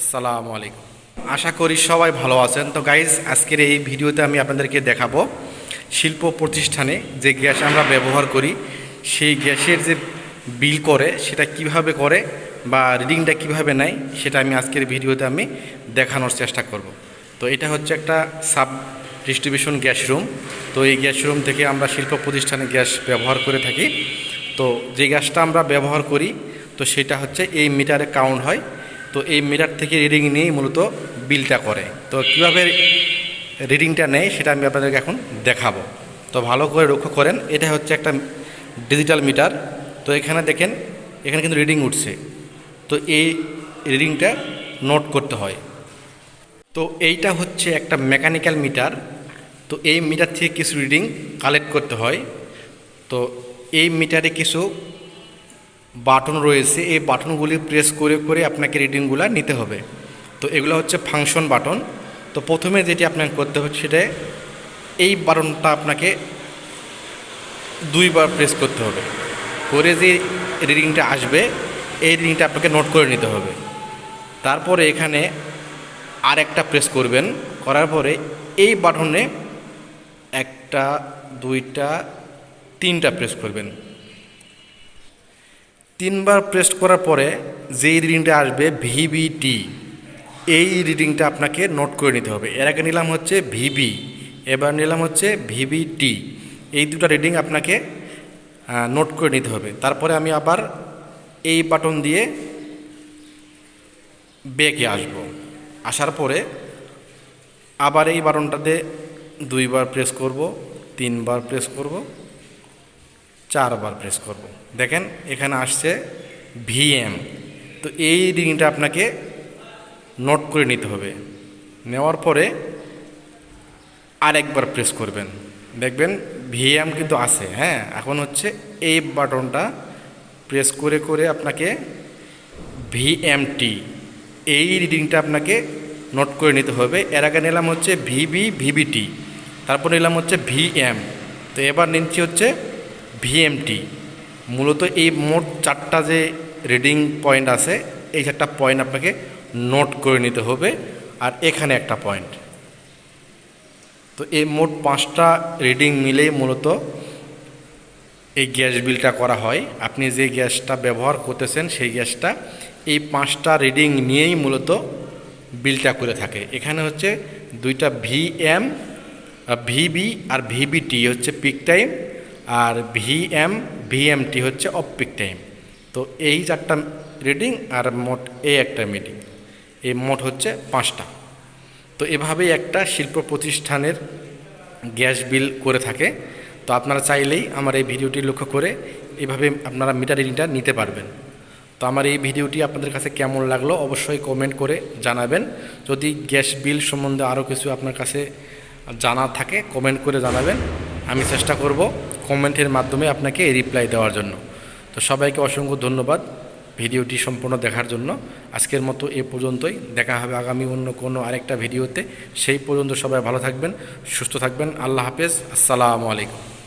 আসসালামু আলাইকুম। আশা করি সবাই ভালো আছেন। তো গাইজ আজকের এই ভিডিওতে আমি আপনাদেরকে দেখাবো শিল্প প্রতিষ্ঠানে যে গ্যাস আমরা ব্যবহার করি, সেই গ্যাসের যে বিল করে, সেটা কীভাবে করে বা রিডিংটা কীভাবে নেয়, সেটা আমি আজকের ভিডিওতে আমি দেখানোর চেষ্টা করব। তো এটা হচ্ছে একটা সাব ডিস্ট্রিবিউশন গ্যাস রুম। তো এই গ্যাস রুম থেকে আমরা শিল্প প্রতিষ্ঠানে গ্যাস ব্যবহার করে থাকি। তো যে গ্যাসটা আমরা ব্যবহার করি, তো সেটা হচ্ছে এই মিটারে কাউন্ট হয়। তো এই মিটার থেকে রিডিং নিয়েই মূলত বিলটা করে। তো কীভাবে রিডিংটা নেয় সেটা আমি আপনাদেরকে এখন দেখাবো। তো ভালো করে লক্ষ্য করেন, এটা হচ্ছে একটা ডিজিটাল মিটার তো এখানে দেখেন, এখানে কিন্তু রিডিং উঠছে। তো এই রিডিংটা নোট করতে হয়। তো এইটা হচ্ছে একটা মেকানিক্যাল মিটার তো এই মিটার থেকে কিছু রিডিং কালেক্ট করতে হয়। তো এই মিটারে কিছু বাটন রয়েছে, এই বাটনগুলি প্রেস করে করে আপনাকে রিডিংগুলো নিতে হবে। তো এগুলো হচ্ছে ফাংশন বাটন। তো প্রথমে যেটি আপনাকে করতে হচ্ছে সেটা, এই বাটনটা আপনাকে দুইবার প্রেস করতে হবে। করে যে রিডিংটা আসবে, এই রিডিংটা আপনাকে নোট করে নিতে হবে। তারপরে এখানে আর একটা প্রেস করবেন। করার পরে এই বাটনে একটা, দুইটা, তিনটা প্রেস করবেন। তিনবার প্রেস করার পরে যেই রিডিংটা আসবে ভিবিটি এই রিডিংটা আপনাকে নোট করে নিতে হবে। এর আগে নিলাম হচ্ছে ভিবি এবার নিলাম হচ্ছে ভিবিটি এই দুটো রিডিং আপনাকে নোট করে নিতে হবে। তারপরে আমি আবার এই বাটন দিয়ে বেঁকে আসব। আসার পরে আবার এই বাটনটাতে দুইবার প্রেস করব, তিনবার প্রেস করব চারবার প্রেস করব। দেখেন, এখানে আসছে ভিএম তো এই রিডিংটা আপনাকে নোট করে নিতে হবে। নেওয়ার পরে আরেকবার প্রেস করবেন। দেখবেন ভিএম কিন্তু আছে হ্যাঁ? এখন হচ্ছে এই বাটনটা প্রেস করে করে আপনাকে ভিএমটি এই রিডিংটা আপনাকে নোট করে নিতে হবে। এর আগে নিলাম হচ্ছে ভিবি ভিবিটি তারপর নিলাম হচ্ছে ভিএম তো এবার নিচ্ছি হচ্ছে ভিএমটি মূলত এই মোট চারটা যে রিডিং পয়েন্ট আছে, এই চারটা পয়েন্ট আপনাকে নোট করে নিতে হবে। আর এখানে একটা পয়েন্ট তো এই মোট পাঁচটা রিডিং মিলেই মূলত এই গ্যাস বিলটা করা হয়। আপনি যে গ্যাসটা ব্যবহার করতেছেন, সেই গ্যাসটা এই পাঁচটা রিডিং নিয়েই মূলত বিলটা করে থাকে। এখানে হচ্ছে দুইটা ভিএম ভিবি আর ভিবিটি হচ্ছে পিক টাইম আর ভিএম ভিএমটি হচ্ছে অফ পিক টাইম তো এই চারটা রিডিং আর মোট এই একটা মিটিং এই মোট হচ্ছে পাঁচটা। তো এভাবেই একটা শিল্প প্রতিষ্ঠানের গ্যাস বিল করে থাকে। তো আপনারা চাইলেই আমার এই ভিডিওটি লক্ষ্য করে এভাবে আপনারা মিটার রিডিংটা নিতে পারবেন। তো আমার এই ভিডিওটি আপনাদের কাছে কেমন লাগল অবশ্যই কমেন্ট করে জানাবেন। যদি গ্যাস বিল সম্বন্ধে আরও কিছু আপনার কাছে জানা থাকে কমেন্ট করে জানাবেন। আমি চেষ্টা করব কমেন্টের মাধ্যমে আপনাকে রিপ্লাই দেওয়ার জন্য। তো সবাইকে অসংখ্য ধন্যবাদ ভিডিওটি সম্পূর্ণ দেখার জন্য। আজকের মতো এ পর্যন্তই। দেখা হবে আগামী অন্য কোনো আরেকটা ভিডিওতে। সেই পর্যন্ত সবাই ভালো থাকবেন, সুস্থ থাকবেন। আল্লাহ হাফেজ। আসসালামু আলাইকুম।